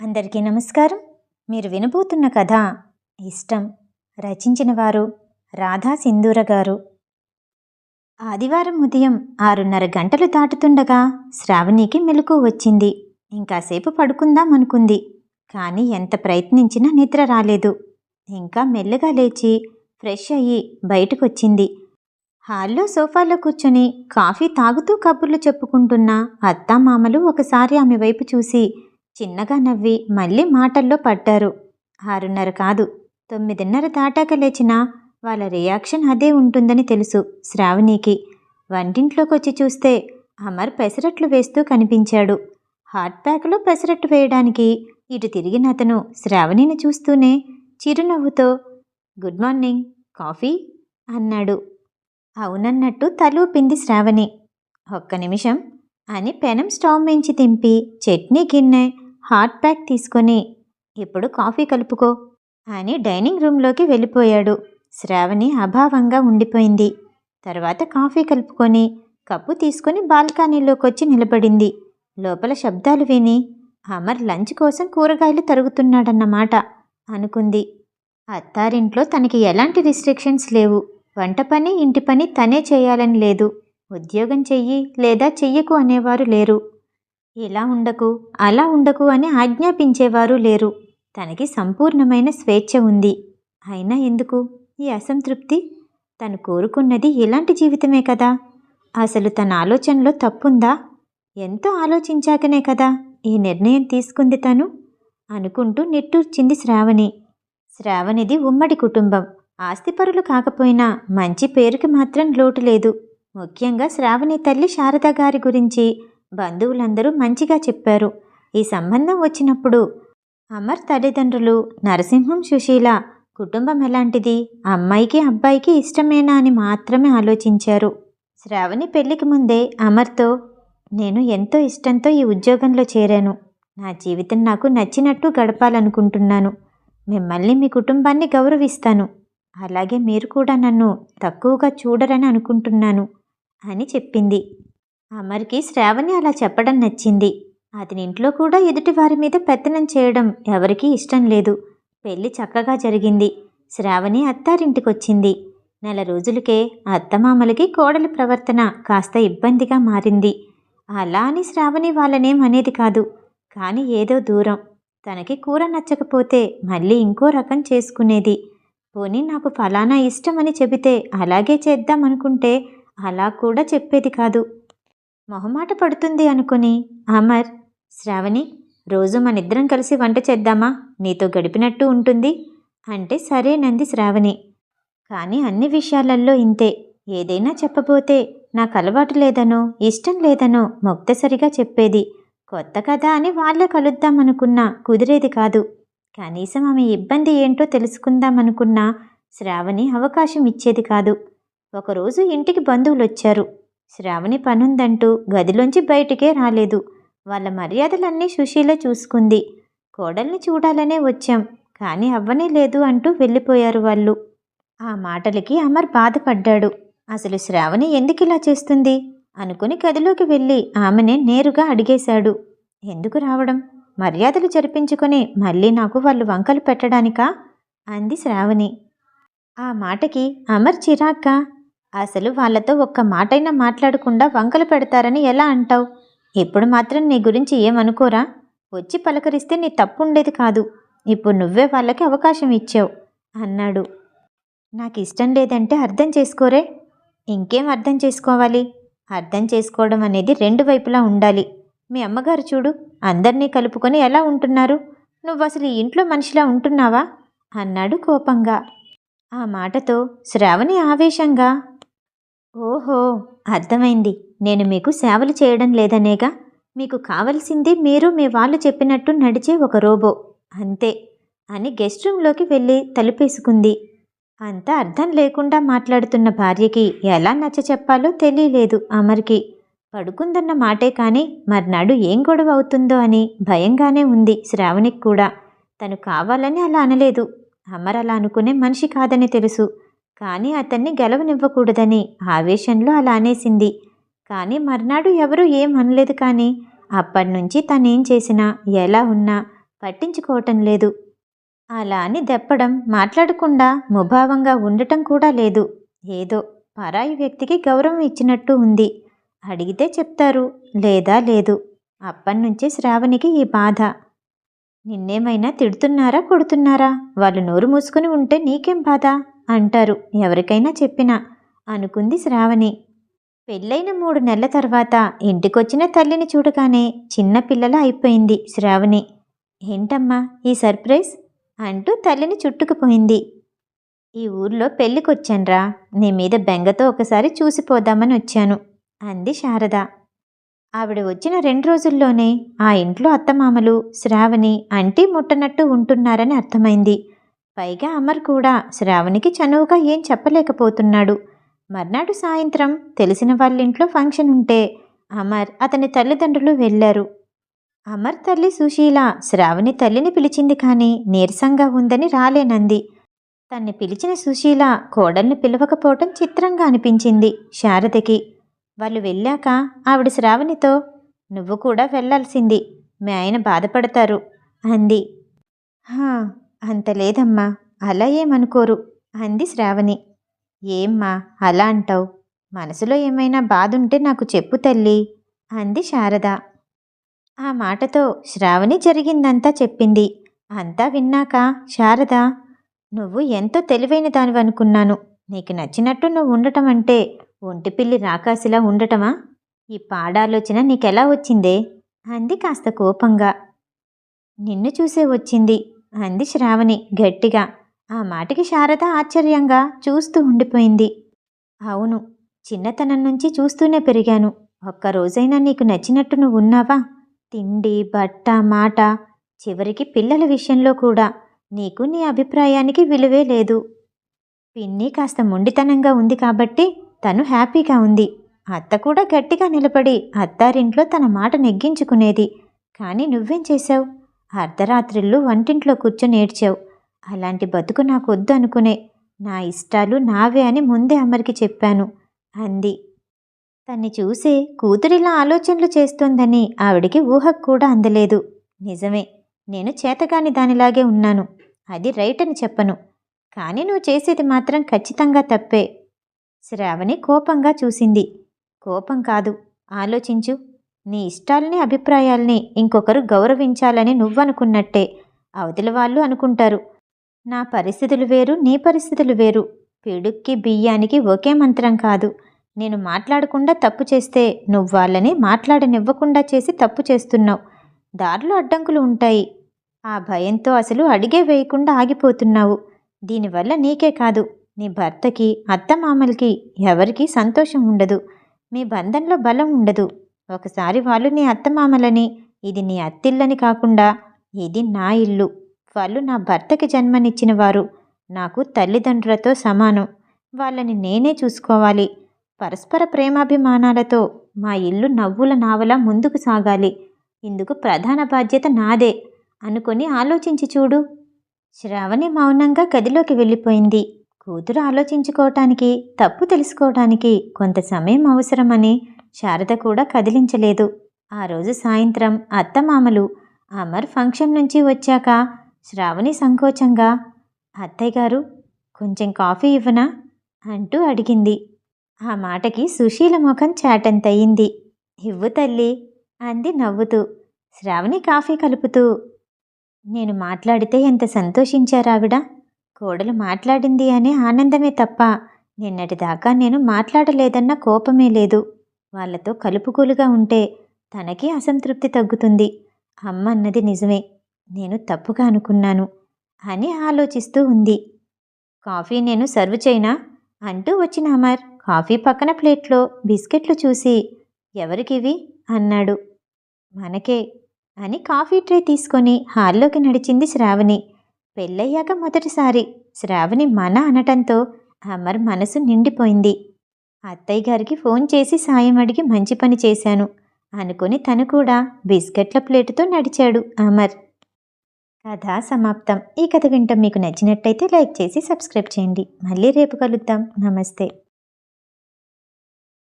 అందరికీ నమస్కారం. మీరు వినబోతున్న కథ ఇష్టం రచించిన వారు రాధా సింధూర గారు. ఆదివారం ఉదయం ఆరున్నర గంటలు దాటుతుండగా శ్రావణికి మెలకు వచ్చింది. ఇంకాసేపు పడుకుందాం అనుకుంది. కానీ ఎంత ప్రయత్నించినా నిద్ర రాలేదు. ఇంకా మెల్లగా లేచి ఫ్రెష్ అయ్యి బయటకొచ్చింది. హాల్లో సోఫాలో కూర్చొని కాఫీ తాగుతూ కబుర్లు చెప్పుకుంటున్న అత్తామామలు ఒకసారి ఆమె వైపు చూసి చిన్నగా నవ్వి మళ్ళీ మాటల్లో పడ్డారు. ఆరున్నర కాదు. తొమ్మిదిన్నర దాటాక లేచిన వాళ్ళ రియాక్షన్ అదే ఉంటుందని తెలుసు శ్రావణికి. వంటింట్లోకి వచ్చి చూస్తే అమర్ పెసరట్లు వేస్తూ కనిపించాడు. హాట్ ప్యాక్లో పెసరట్టు వేయడానికి ఇటు తిరిగిన అతను శ్రావణిని చూస్తూనే చిరునవ్వుతో గుడ్ మార్నింగ్ కాఫీ? అన్నాడు. అవునన్నట్టు తలూపింది శ్రావణి. ఒక్క నిమిషం అని పెనం స్టవ్ మించి తింపి చట్నీ గిన్నె హాట్ ప్యాక్ తీసుకొని ఇప్పుడు కాఫీ కలుపుకో అని డైనింగ్ రూమ్లోకి వెళ్ళిపోయాడు. శ్రావణి అభావంగా ఉండిపోయింది. తర్వాత కాఫీ కలుపుకొని కప్పు తీసుకొని బాల్కనీలోకి వచ్చి నిలబడింది. లోపల శబ్దాలు విని అమర్ లంచ్ కోసం కూరగాయలు తరుగుతున్నాడన్నమాట అనుకుంది. అత్తారింట్లో తనకి ఎలాంటి రిస్ట్రిక్షన్స్ లేవు. వంట పని ఇంటి పని తనే చేయాలని లేదు. ఉద్యోగం చెయ్యి లేదా చెయ్యకు అనేవారు లేరు. ఇలా ఉండకు అలా ఉండకు అని ఆజ్ఞాపించేవారు లేరు. తనకి సంపూర్ణమైన స్వేచ్ఛ ఉంది. అయినా ఎందుకు? ఈ అసంతృప్తి? తను కోరుకున్నది ఇలాంటి జీవితమే కదా? అసలు తన ఆలోచనలో తప్పుందా? ఎంతో ఆలోచించాకనే కదా ఈ నిర్ణయం తీసుకుంది తను? అనుకుంటూ నిట్టూర్చింది శ్రావణి. శ్రావణిది ఉమ్మడి కుటుంబం. ఆస్తిపరులు కాకపోయినా మంచి పేరుకి మాత్రం లోటు లేదు. ముఖ్యంగా శ్రావణి తల్లి శారద గారి గురించి. బంధువులందరూ మంచిగా చెప్పారు. ఈ సంబంధం వచ్చినప్పుడు అమర్ తల్లిదండ్రులు నరసింహం సుశీల కుటుంబం ఎలాంటిది? అమ్మాయికి అబ్బాయికి ఇష్టమేనా అని మాత్రమే ఆలోచించారు. శ్రావణి పెళ్ళికి ముందే అమర్తో నేను ఎంతో ఇష్టంతో ఈ ఉద్యోగంలో చేరాను. నా జీవితం నాకు నచ్చినట్టు గడపాలనుకుంటున్నాను. మిమ్మల్ని మీ కుటుంబాన్ని గౌరవిస్తాను. అలాగే మీరు కూడా నన్ను తక్కువగా చూడరని అనుకుంటున్నాను అని చెప్పింది. అమర్కి శ్రావణి అలా చెప్పడం నచ్చింది. అతని ఇంట్లో కూడా ఎదుటివారి మీద పెత్తనం చేయడం ఎవరికీ ఇష్టం లేదు. పెళ్ళి చక్కగా జరిగింది. శ్రావణి అత్తారింటికొచ్చింది. నెల రోజులకే అత్తమామలకి కోడలి ప్రవర్తన కాస్త ఇబ్బందిగా మారింది. అలా అని శ్రావణి వాళ్ళనేం అనేది కాదు. కానీ ఏదో దూరం. తనకి కూర నచ్చకపోతే మళ్ళీ ఇంకో రకం చేసుకునేది. పోనీ నాకు ఫలానా ఇష్టమని చెబితే అలాగే చేద్దాం అనుకుంటే అలా కూడా చెప్పేది కాదు. మొహమాట పడుతుంది అనుకుని అమర్ శ్రావణి రోజు మనిద్దరం కలిసి వంట చేద్దామా? నీతో గడిపినట్టు ఉంటుంది అంటే సరేనంది శ్రావణి. కానీ అన్ని విషయాలలో ఇంతే. ఏదైనా చెప్పబోతే నాకు అలవాటు లేదనో ఇష్టం లేదనో మొక్తసరిగా చెప్పేది. కొత్త కదా అని వాళ్ళే కలుద్దామనుకున్నా కుదిరేది కాదు. కనీసం ఆమె ఇబ్బంది ఏంటో తెలుసుకుందామనుకున్నా శ్రావణి అవకాశం ఇచ్చేది కాదు. ఒకరోజు ఇంటికి బంధువులు వచ్చారు శ్రావణి పనుందంటూ గదిలోంచి బయటికే రాలేదు. వాళ్ళ మర్యాదలన్నీ సుశీల చూసుకుంది. కోడల్ని చూడాలనే వచ్చాం కానీ అవ్వనే లేదు అంటూ వెళ్ళిపోయారు వాళ్ళు. ఆ మాటలకి అమర్ బాధపడ్డాడు. అసలు శ్రావణి ఎందుకు ఇలా చేస్తుంది? అనుకుని గదిలోకి వెళ్ళి ఆమెనే నేరుగా అడిగేశాడు. ఎందుకు రావడం? మర్యాదలు జరిపించుకొని మళ్ళీ నాకు వాళ్ళు వంకలు పెట్టడానికా? అంది శ్రావణి. ఆ మాటకి అమర్ చిరాగ్గా అసలు వాళ్ళతో ఒక్క మాటైనా మాట్లాడకుండా వంకలు పెడతారని ఎలా అంటావు? ఇప్పుడు మాత్రం నీ గురించి ఏమనుకోరా? వచ్చి పలకరిస్తే నీ తప్పు ఉండేది కాదు. ఇప్పుడు నువ్వే వాళ్ళకి అవకాశం ఇచ్చావు అన్నాడు. నాకు ఇష్టం లేదంటే అర్థం చేసుకోరే. ఇంకేం అర్థం చేసుకోవాలి? అర్థం చేసుకోవడం అనేది రెండు వైపులా ఉండాలి. మీ అమ్మగారు చూడు అందరినీ కలుపుకొని ఎలా ఉంటున్నారు? నువ్వు అసలు ఈ ఇంట్లో మనిషిలా ఉంటున్నావా? అన్నాడు కోపంగా. ఆ మాటతో శ్రావణి ఆవేశంగా ఓహో అర్థమైంది. నేను మీకు సేవలు చేయడం లేదనేగా. మీకు కావలసింది మీరు మీ వాళ్ళు చెప్పినట్టు నడిచే ఒక రోబో. అంతే అని గెస్ట్ రూమ్లోకి వెళ్ళి తలుపేసుకుంది. అంత అర్థం లేకుండా మాట్లాడుతున్న భార్యకి ఎలా నచ్చ చెప్పాలో తెలియలేదు అమర్కి. పడుకుందన్న మాటే కానీ మర్నాడు ఏం గొడవ అవుతుందో అని భయంగానే ఉంది శ్రావణికి కూడా. తను కావాలని అలా అనలేదు. అమర్ అలా అనుకునే మనిషి కాదని తెలుసు. కానీ అతన్ని గెలవనివ్వకూడదని ఆవేశంలో అలా అనేసింది. కానీ మర్నాడు ఎవరూ ఏం అనలేదు కానీ అప్పటినుంచి తనేం చేసినా ఎలా ఉన్నా పట్టించుకోవటం లేదు. అలా అని దెప్పడం మాట్లాడకుండా ముభావంగా ఉండటం కూడా లేదు. ఏదో పరాయి వ్యక్తికి గౌరవం ఇచ్చినట్టు ఉంది. అడిగితే చెప్తారు లేదా లేదు. అప్పటినుంచే శ్రావణికి ఈ బాధ. నిన్నేమైనా తిడుతున్నారా కొడుతున్నారా? వాళ్ళు నోరు మూసుకుని ఉంటే నీకేం బాధ? అంటారు. ఎవరికైనా చెప్పినా అనుకుంది శ్రావణి. పెళ్ళైన మూడు నెలల తర్వాత ఇంటికొచ్చిన తల్లిని చూడగానే చిన్నపిల్లల అయిపోయింది శ్రావణి. ఏంటమ్మా ఈ సర్ప్రైజ్? అంటూ తల్లిని చుట్టుకుపోయింది. ఈ ఊర్లో పెళ్ళికొచ్చాన్రా నీ మీద బెంగతో ఒకసారి చూసిపోదామని వచ్చాను అంది శారద. ఆవిడ వచ్చిన రెండు రోజుల్లోనే ఆ ఇంట్లో అత్తమామలు శ్రావణి అంటీ ముట్టనట్టు ఉంటున్నారని అర్థమైంది. పైగా అమర్ కూడా శ్రావణికి చనువుగా ఏం చెప్పలేకపోతున్నాడు. మర్నాడు సాయంత్రం తెలిసిన వాళ్ళింట్లో ఫంక్షన్ ఉంటే అమర్ అతని తల్లిదండ్రులు వెళ్ళారు. అమర్ తల్లి సుశీల శ్రావణి తల్లిని పిలిచింది కానీ నీరసంగా ఉందని రాలేనంది. తన్ని పిలిచిన సుశీల కోడల్ని పిలవకపోవటం చిత్రంగా అనిపించింది శారదకి. వాళ్ళు వెళ్ళాక ఆవిడ శ్రావణితో నువ్వు కూడా వెళ్ళాల్సింది. మీ ఆయన బాధపడతారు అంది. అంత లేదమ్మా అలా ఏమనుకోరు అంది శ్రావణి. ఏమ్మా అలా అంటావు? మనసులో ఏమైనా బాధ ఉంటే నాకు చెప్పు తల్లి అంది శారద. ఆ మాటతో శ్రావణి జరిగిందంతా చెప్పింది. అంతా విన్నాక శారద నువ్వు ఎంతో తెలివైన దానివనుకున్నాను. నీకు నచ్చినట్టు నువ్వు ఉండటం అంటే ఒంటిపిల్లి రాకాసిలా ఉండటమా? ఈ పాడాలోచన నీకెలా వచ్చిందే? అంది కాస్త కోపంగా. నిన్ను చూసే వచ్చింది. అంది శ్రావణి గట్టిగా. ఆ మాటకి శారద ఆశ్చర్యంగా చూస్తూ ఉండిపోయింది. అవును చిన్నతనం నుంచి చూస్తూనే పెరిగాను. ఒక్కరోజైనా నీకు నచ్చినట్టు నువ్వు ఉన్నావా? తిండి బట్ట మాట. చివరికి పిల్లల విషయంలో కూడా నీకు నీ అభిప్రాయానికి విలువే లేదు. పిన్ని కాస్త మొండితనంగా ఉంది కాబట్టి తను హ్యాపీగా ఉంది. అత్త కూడా గట్టిగా నిలబడి అత్తారింట్లో తన మాట నెగ్గించుకునేది. కానీ నువ్వేం చేశావు? అర్ధరాత్రిళ్ళు వంటింట్లో కూర్చొని ఏడ్చావు. అలాంటి బతుకు నాకు వద్దు అనుకునే. నా ఇష్టాలు నావే అని ముందే అమ్మరికి చెప్పాను. అంది. తన్ని చూసే కూతురిలా ఆలోచనలు చేస్తోందని ఆవిడికి ఊహకు కూడా అందలేదు. నిజమే నేను చేతగాని దానిలాగే ఉన్నాను. అది రైట్ అని చెప్పను. కానీ నువ్వు చేసేది మాత్రం ఖచ్చితంగా తప్పే. శ్రావణి కోపంగా చూసింది. కోపం కాదు. ఆలోచించు. నీ ఇష్టాలని అభిప్రాయాల్ని ఇంకొకరు గౌరవించాలని నువ్వనుకున్నట్టే. అవతల వాళ్ళు అనుకుంటారు. నా పరిస్థితులు వేరు నీ పరిస్థితులు వేరు. పిడుక్కి బియ్యానికి ఒకే మంత్రం కాదు. నేను మాట్లాడకుండా తప్పు చేస్తే నువ్వు వాళ్ళని మాట్లాడనివ్వకుండా చేసి తప్పు చేస్తున్నావు. దారిలో అడ్డంకులు ఉంటాయి. ఆ భయంతో అసలు అడిగే వేయకుండా ఆగిపోతున్నావు. దీనివల్ల నీకే కాదు. నీ భర్తకి అత్తమామలకి ఎవరికీ సంతోషం ఉండదు. మీ బంధంలో బలం ఉండదు. ఒకసారి వాళ్ళు నీ అత్తమామలని ఇది నీ అత్తిల్లని కాకుండా ఇది నా ఇల్లు. వాళ్ళు నా భర్తకి జన్మనిచ్చిన వారు. నాకు తల్లిదండ్రులతో సమానం. వాళ్ళని నేనే చూసుకోవాలి. పరస్పర ప్రేమాభిమానాలతో మా ఇల్లు నవ్వుల నావల ముందుకు సాగాలి. ఇందుకు ప్రధాన బాధ్యత నాదే అనుకొని ఆలోచించి చూడు. శ్రావణి మౌనంగా గదిలోకి వెళ్ళిపోయింది. కూతురు ఆలోచించుకోవటానికి తప్పు తెలుసుకోవటానికి కొంత సమయం అవసరమని శారద కూడా కదిలించలేదు. ఆ రోజు సాయంత్రం అత్తమామలు అమర్ ఫంక్షన్ నుంచి వచ్చాక శ్రావణి సంకోచంగా అత్తయ్య గారు కొంచెం కాఫీ ఇవ్వనా? అంటూ అడిగింది. ఆ మాటకి సుశీల ముఖం చాటంతయింది ఇవ్వు తల్లి అంది నవ్వుతూ. శ్రావణి కాఫీ కలుపుతూ నేను మాట్లాడితే ఎంత సంతోషించారావిడ కోడలు మాట్లాడింది అనే ఆనందమే తప్ప నిన్నటిదాకా నేను మాట్లాడలేదన్న కోపమే లేదు. వాళ్ళతో కలుపుకూలుగా ఉంటే తనకి అసంతృప్తి తగ్గుతుంది. అమ్మ అన్నది నిజమే. నేను తప్పుగా అనుకున్నాను అని ఆలోచిస్తూ ఉంది. కాఫీ నేను సర్వ్ చేయనా? అంటూ వచ్చిన అమర్ కాఫీ పక్కన ప్లేట్లో బిస్కెట్లు చూసి ఎవరికివి? అన్నాడు. మనకే అని కాఫీ ట్రే తీసుకొని హాల్లోకి నడిచింది శ్రావణి. పెళ్ళయ్యాక మొదటిసారి శ్రావణి మన అనటంతో అమర్ మనసు నిండిపోయింది. అత్తయ్య గారికి ఫోన్ చేసి సాయం అడిగి మంచి పని చేశాను అనుకుని తను కూడా బిస్కెట్ల ప్లేటుతో నడిచాడు అమర్. కథ సమాప్తం. ఈ కథ వింటాం మీకు నచ్చినట్టయితే లైక్ చేసి సబ్స్క్రైబ్ చేయండి. మళ్ళీ రేపు కలుద్దాం. నమస్తే.